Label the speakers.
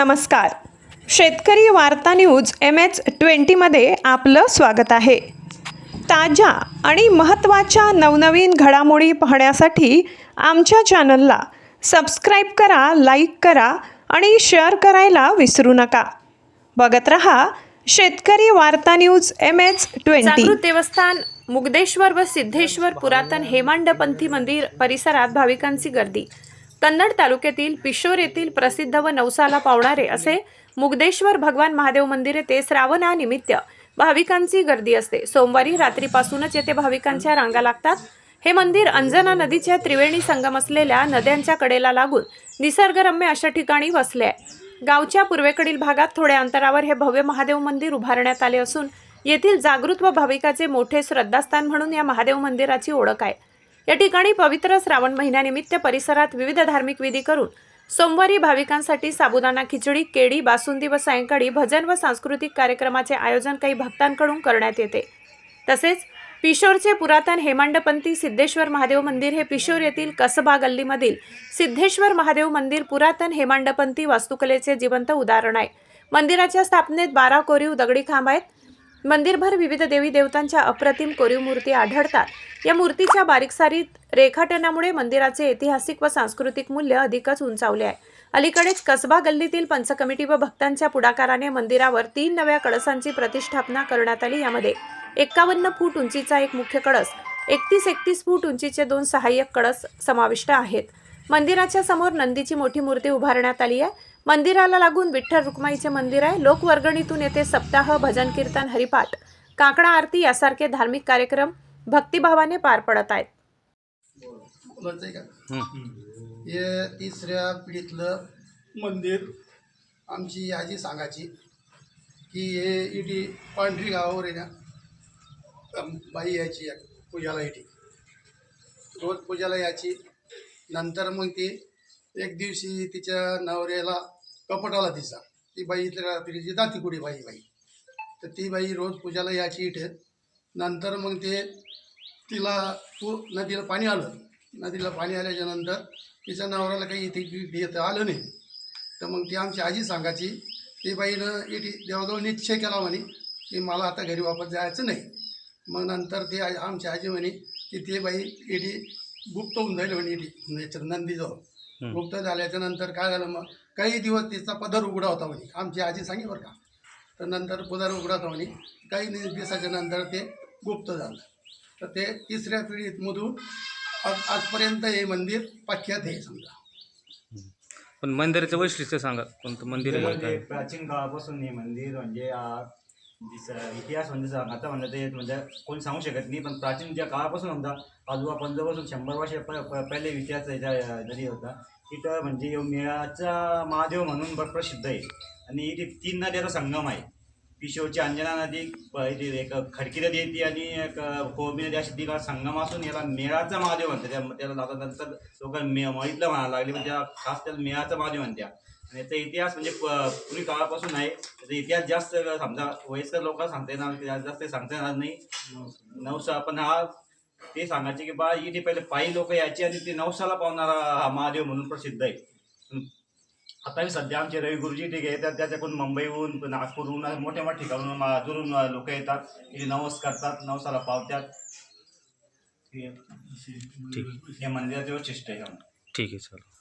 Speaker 1: नमस्कार. शेतकरी वार्ता न्यूज एम एच ट्वेंटीमध्ये आपलं स्वागत आहे. ताज्या आणि महत्त्वाच्या नवनवीन घडामोडी पाहण्यासाठी आमच्या चॅनलला सबस्क्राईब करा लाईक करा आणि शेअर करायला विसरू नका. बघत रहा शेतकरी वार्ता न्यूज एम एच ट्वेंटी.
Speaker 2: देवस्थान मुगदेश्वर व सिद्धेश्वर पुरातन हेमांडपंथी मंदिर परिसरात भाविकांची गर्दी. कन्नड तालुक्यातील पिशोर येथील प्रसिद्ध व नवसाला पावणारे असे मुगदेश्वर भगवान महादेव मंदिर येथे श्रावणानिमित्त भाविकांची गर्दी असते. सोमवारी रात्रीपासूनच येथे भाविकांच्या रांगा लागतात. हे मंदिर अंजना नदीच्या त्रिवेणी संगम असलेल्या नद्यांच्या कडेला लागून निसर्गरम्य अशा ठिकाणी वसले आहे. गावच्या पूर्वेकडील भागात थोड्या अंतरावर हे भव्य महादेव मंदिर उभारण्यात आले असून येथील जागृत व भाविकाचे मोठे श्रद्धास्थान म्हणून या महादेव मंदिराची ओळख आहे. या ठिकाणी पवित्र श्रावण महिन्यानिमित्त परिसरात विविध धार्मिक विधी करून सोमवारी भाविकांसाठी साबुदाणा खिचडी केळी बासुंदी व सायंकाळी भजन व सांस्कृतिक कार्यक्रमाचे आयोजन काही भक्तांकडून करण्यात येते. तसेच पिशोरचे पुरातन हेमांडपंथी सिद्धेश्वर महादेव मंदिर हे पिशोर येथील कसबा गल्लीमधील सिद्धेश्वर महादेव मंदिर पुरातन हेमांडपंथी वास्तुकलेचे जिवंत उदाहरण आहे. मंदिराच्या स्थापनेत बारा कोरीव दगडी खांब आहेत. मंदिरभर विविध देवी देवतांच्या अप्रतिम कोरीव मूर्ती आढळतात. या मूर्तीच्या बारीकसारीत रेखाटनामुळे मंदिराचे ऐतिहासिक व सांस्कृतिक मूल्य अधिकच उंचावले आहे. अलीकडेच कसबा गल्लीतील पंचकमिटी व भक्तांच्या पुढाकाराने मंदिरावर तीन नव्या कळसांची प्रतिष्ठापना करण्यात आली यामध्ये एक्कावन्न फूट उंचीचा एक मुख्य कळस एकतीस एकतीस फूट उंचीचे दोन सहाय्यक कळस समाविष्ट आहेत. मंदिराच्या समोर नंदीची मोठी मूर्ती उभारण्यात आली आहे. मंदिराला लागून विठ्ठल रुक्माईचे मंदिर आहे. लोकवर्गणीतून येथे सप्ताह भजन कीर्तन हरिपाठ. काकडा आरती यासारखे धार्मिक कार्यक्रम भक्तिभावाने पार पडत आहेत.
Speaker 3: हे. तिसऱ्या पिढीतलं मंदिर आमची आजी सांगायची की हे इटी पांढरी गावावर आहे ना बाई यायची पूजाला इटी रोज पूजाला यायची. नंतर मग ती एक दिवशी तिच्या नवऱ्याला कपटाला तिचा. ती बाई इथल्या तिची दाती कुडी बाई बाई. तर ती बाई रोज पूजाला यायची इथे. नंतर मग ते तिला तू नदीला पाणी आलं. नदीला पाणी आल्याच्यानंतर तिच्या नवऱ्याला काही इथे येत आलं नाही. तर मग ती आमची आजी सांगायची ती बाईनं इटी देवाजवळ निश्चय केला म्हणे की मला आता घरी वापस जायचं नाही. मग नंतर ते आमची आजी म्हणे की ती बाई इटी गुप्त होऊन जाईल म्हणे इटी याच्यात नंदीजवळ. गुप्त झाल्याच्यानंतर काय झालं मग? काही दिवस तिचा पदर उघडा होता म्हणे. आमची आजी सांगे बरं का? तर नंतर पदर उघडा होता म्हणे. काही दिवसाच्या नंतर ते गुप्त झालं. तर ते तिसऱ्या पिढीमधून आज आजपर्यंत हे मंदिर पाख्यात आहे समजा.
Speaker 4: पण मंदिराचं वैशिष्ट्य सांगा. कोणतं मंदिर आहे?
Speaker 5: म्हणजे प्राचीन काळापासून हे मंदिर म्हणजे इतिहास म्हणजे सांगायचा म्हणलं ते म्हणजे कोणी सांगू शकत नाही पण प्राचीन ज्या काळापासून होता आजोबा पंजापासून शंभर वर्ष प- पहिले इतिहास याच्या जरी होता तिथं म्हणजे मेळाचा महादेव म्हणून ब- प्रसिद्ध आहे. आणि इथे तीन नद्याचा संगम आहे. पिशोरची अंजना नदी एक खडकी नदी येते आणि एक कोबी नदी अशी तिला संगम असून याला मेळाचा महादेव म्हणतात. त्या त्याला आता नंतर लोक मे मळीतलं म्हणायला लागले पण त्या खास त्याला मेळाचा महादेव म्हणत्या आणि याचा इतिहास म्हणजे पूर्वी काळापासून आहे. त्याचा इतिहास जास्त समजा वयस्कर लोक सांगता येणार जास्त सांगता येणार नाही. नवसा पण हा ते सांगायचे की बा इथे पहिले पायी लोक यायचे आणि ते नवसाला पावणारा हा महादेव म्हणून प्रसिद्ध आहे. आता मी सध्या आमचे रवी गुरुजी ठीक आहे तर त्याच्याकडून मुंबईहून नागपूरहून मोठ्या मोठ्या ठिकाणून दुरून लोक येतात. इथे नवस करतात नवसाला पावतात. हे मंदिराचे वैशिष्ट्य आहे
Speaker 4: ठीक आहे चालेल